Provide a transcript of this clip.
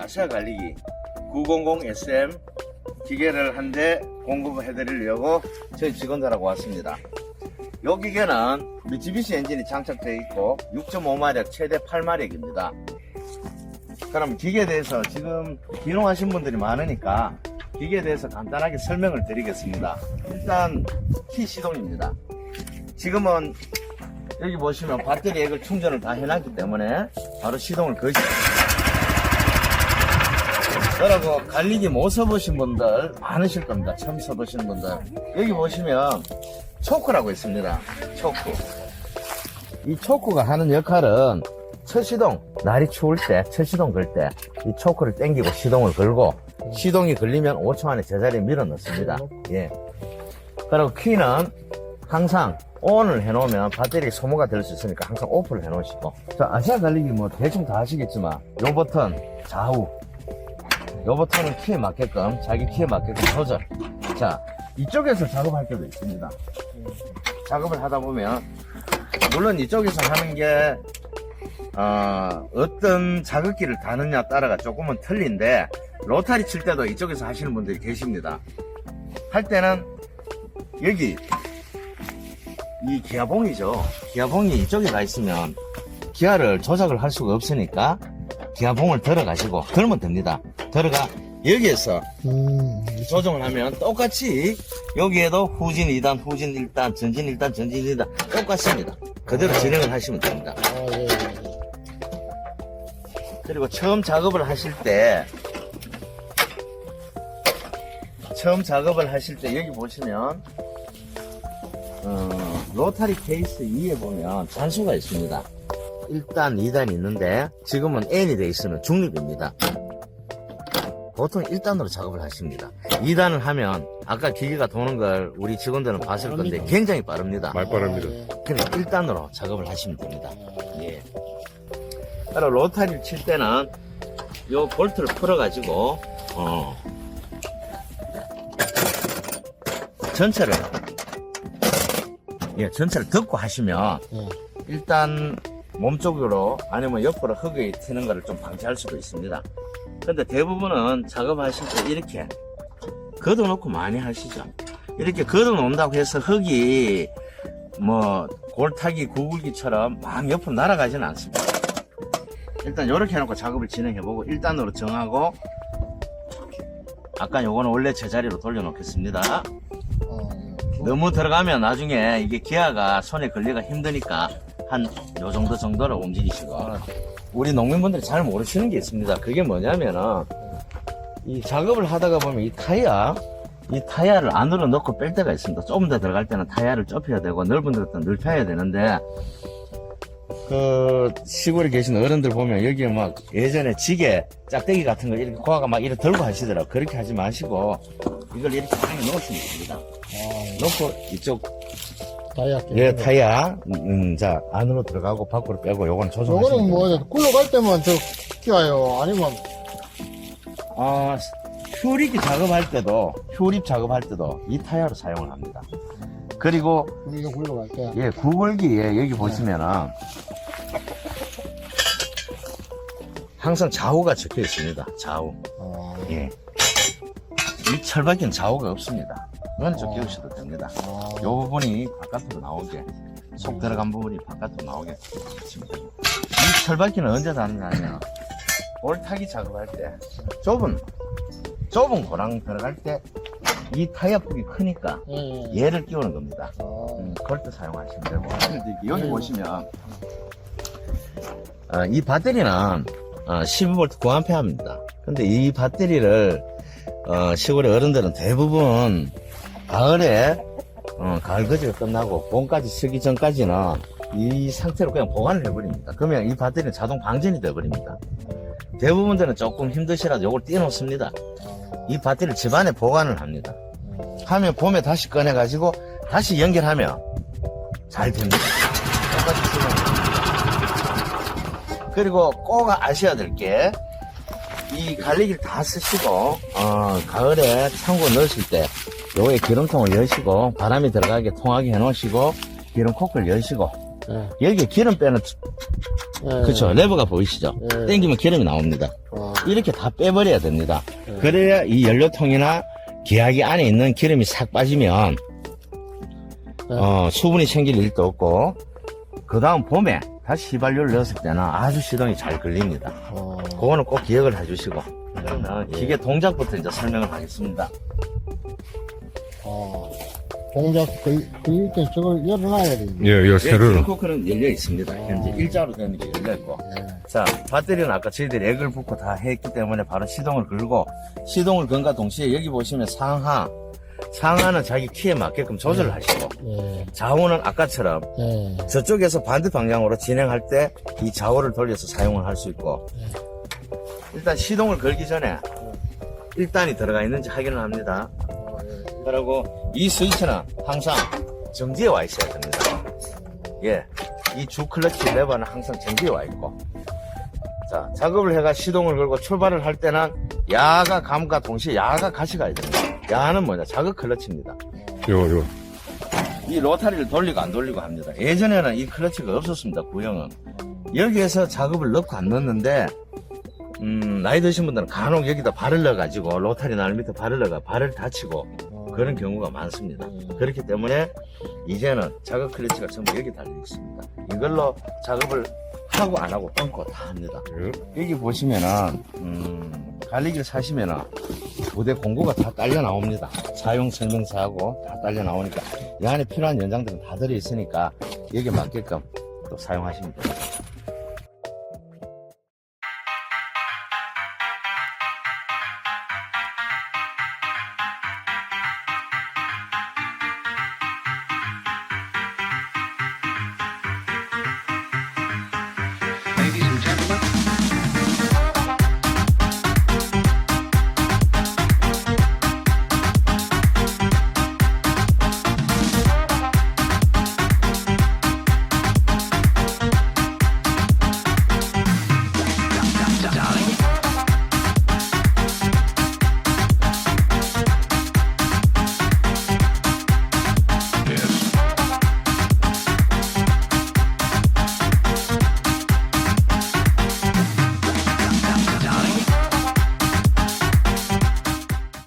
아시아 갈리기 900SM 기계를 한 대 공급해 드리려고 저희 직원들하고 왔습니다. 이 기계는 미쓰비시 엔진이 장착되어 있고 6.5마력 최대 8마력입니다. 그럼 기계에 대해서 지금 비농하신 분들이 많으니까 기계에 대해서 간단하게 설명을 드리겠습니다. 일단 키 시동입니다. 지금은 여기 보시면 배터리 액을 충전을 다 해놨기 때문에 바로 시동을 거시죠. 여러분 갈리기 못 써보신 분들 많으실 겁니다. 처음 써보시는 분들 여기 보시면 초크라고 있습니다. 초크. 이 초크가 하는 역할은 첫 시동 날이 추울 때첫 시동 걸 때 이 초크를 당기고 시동을 걸고 시동이 걸리면 5초 안에 제자리에 밀어 넣습니다. 예. 그리고 키는 항상 ON을 해놓으면 배터리 소모가 될 수 있으니까 항상 오프를 해놓으시고 자 아시아 달리기 뭐 대충 다 아시겠지만 요 버튼 좌우 요 버튼은 키에 맞게끔 자기 키에 맞게끔 조절 자 이쪽에서 작업할 때도 있습니다 작업을 하다 보면 물론 이쪽에서 하는 게 어, 어떤 자극기를 다느냐 따라가 조금은 틀린데 로타리 칠 때도 이쪽에서 하시는 분들이 계십니다 할 때는 여기 이 기아봉이죠. 기아봉이 이쪽에 가 있으면 기아를 조작을 할 수가 없으니까 기아봉을 들어가시고 들면 됩니다. 들어가 여기에서 음, 조정을 하면 똑같이 여기에도 후진 2단, 후진 1단, 전진 1단, 전진 1단 똑같습니다. 그대로 진행을 하시면 됩니다. 아, 예, 예. 그리고 처음 작업을 하실 때 처음 작업을 하실 때 여기 보시면 어, 로타리 케이스 위에 보면 단수가 있습니다 1단 2단 있는데 지금은 N이 돼 있으면 중립입니다 보통 1단으로 작업을 하십니다 2단을 하면 아까 기계가 도는 걸 우리 직원들은 봤을 건데. 굉장히 빠릅니다 예. 그냥 1단으로 작업을 하시면 됩니다 예. 따라 로타리를 칠 때는 요 볼트를 풀어가지고 어 전체를 예 전체를 덮고 하시면 예. 일단 몸쪽으로 아니면 옆으로 흙이 튀는 것을 좀 방지할 수도 있습니다. 근데 대부분은 작업하실 때 이렇게 걷어놓고 많이 하시죠. 이렇게 걷어놓는다고 해서 흙이 뭐 골타기 구글기처럼 막 옆으로 날아가지는 않습니다. 일단 이렇게 해놓고 작업을 진행해보고 1단으로 정하고 아까 요거는 원래 제자리로 돌려놓겠습니다. 너무 들어가면 나중에 이게 기아가 손에 걸리기가 힘드니까 한 요 정도 정도로 움직이시고 우리 농민분들이 잘 모르시는 게 있습니다. 그게 뭐냐면은 이 작업을 하다가 보면 이 타이어 이 타이어를 안으로 넣고 뺄 때가 있습니다. 조금 더 들어갈 때는 타이어를 좁혀야 되고 넓은 데는 넓혀야 되는데 그 시골에 계신 어른들 보면 여기에 막 예전에 지게 짝대기 같은 거 이렇게 고아가 막 이렇게 들고 하시더라고 그렇게 하지 마시고 이걸 이렇게 많이 넣으시면 됩니다. 아, 넣고 이쪽 다이아. 예 타이어 음, 자 안으로 들어가고 밖으로 빼고 요거는 조정하시면 요거는 됩니다. 뭐, 굴러갈 때만 저 끼워요. 아니면, 아, 휴립 작업할 때도 휴립 작업할 때도 이 타이어로 사용을 합니다. 그리고 이거 굴러갈 때. 예 구걸기에 여기 보시면은 항상 좌우가 적혀 있습니다. 좌우. 아, 예. 이 철박이는 좌우가 없습니다. 이건 좀 어. 끼우셔도 됩니다. 아, 요 부분이 바깥으로 나오게 속 들어간 부분이 바깥으로 나오게 됩니다. 이 철박이는 언제 다느냐 하면 볼타기 작업할 때 좁은 좁은 고랑 들어갈 때 이 타이어 폭이 크니까 예, 예. 얘를 끼우는 겁니다. 아, 음, 그럴 때 사용하시면 되고 여기 음. 보시면 어, 이 배터리는 어, 12V 9A입니다. 근데 이 배터리를 어, 시골의 어른들은 대부분 가을에 어, 가을 거지가 끝나고 봄까지 쓰기 전까지는 이 상태로 그냥 보관을 해버립니다. 그러면 이 배터리는 자동 방전이 돼버립니다. 대부분들은 조금 힘드시라도 이걸 띄워놓습니다. 아, 이 배터리를 집안에 보관을 합니다. 하면 봄에 다시 꺼내가지고 다시 연결하면 잘 됩니다. 똑같이 쓰면. 그리고 꼭 아셔야 될 게, 이 갈리기를 다 쓰시고, 어, 가을에 창고 넣으실 때, 요에 기름통을 여시고, 바람이 들어가게 통하게 해놓으시고, 기름 코크를 여시고, 예. 여기에 기름 빼는, 예. 그쵸, 레버가 보이시죠? 예. 땡기면 기름이 나옵니다. 아, 이렇게 다 빼버려야 됩니다. 그래야 이 연료통이나 기압기 안에 있는 기름이 싹 빠지면 네. 어, 수분이 생길 일도 없고 그 다음 봄에 다시 휘발유를 넣었을 때는 아주 시동이 잘 걸립니다. 어, 그거는 꼭 기억을 해주시고 그러면 기계 동작부터 이제 설명을 하겠습니다. 어, 동작 그, 그일 때 저걸 열어놔야 되겠네. 예, 요 예, 세로로. 코크는 열려 있습니다. 현재 일자로 되는 게 열려 있고 예. 자, 배터리는 아까 저희들이 액을 붓고 다 했기 때문에 바로 시동을 걸고, 시동을 건과 동시에 여기 보시면 상하, 상하는 자기 키에 맞게끔 조절을 하시고, 예. 좌우는 아까처럼 예. 저쪽에서 반대 방향으로 진행할 때 이 좌우를 돌려서 사용을 할 수 있고, 일단 시동을 걸기 전에 1단이 들어가 있는지 확인을 합니다. 어, 예. 그리고 이 스위치는 항상 정지에 와 있어야 됩니다. 예. 이 주 클러치 레버는 항상 정지에 와 있고. 자, 작업을 해가 시동을 걸고 출발을 할 때는 야가 감과 동시에 야가 같이 가야 됩니다. 야는 뭐냐? 자극 클러치입니다. 요, 요. 이 로타리를 돌리고 안 돌리고 합니다. 예전에는 이 클러치가 없었습니다. 구형은. 여기에서 작업을 넣고 안 넣었는데 음, 나이 드신 분들은 간혹 여기다 발을 넣어가지고 로타리 날 밑에 발을 넣어가 발을 다치고 어, 그런 경우가 많습니다. 그렇기 때문에 이제는 작업 클러치가 전부 여기 달려 있습니다. 이걸로 작업을 하고 안 하고 끊고 다 합니다. 예. 여기 보시면은 음, 갈리기를 사시면은 부대 공구가 다 딸려 나옵니다. 사용 설명서하고 다 딸려 나오니까 이 안에 필요한 연장들은 다 들어 있으니까 여기에 맞게끔 또 사용하시면 됩니다.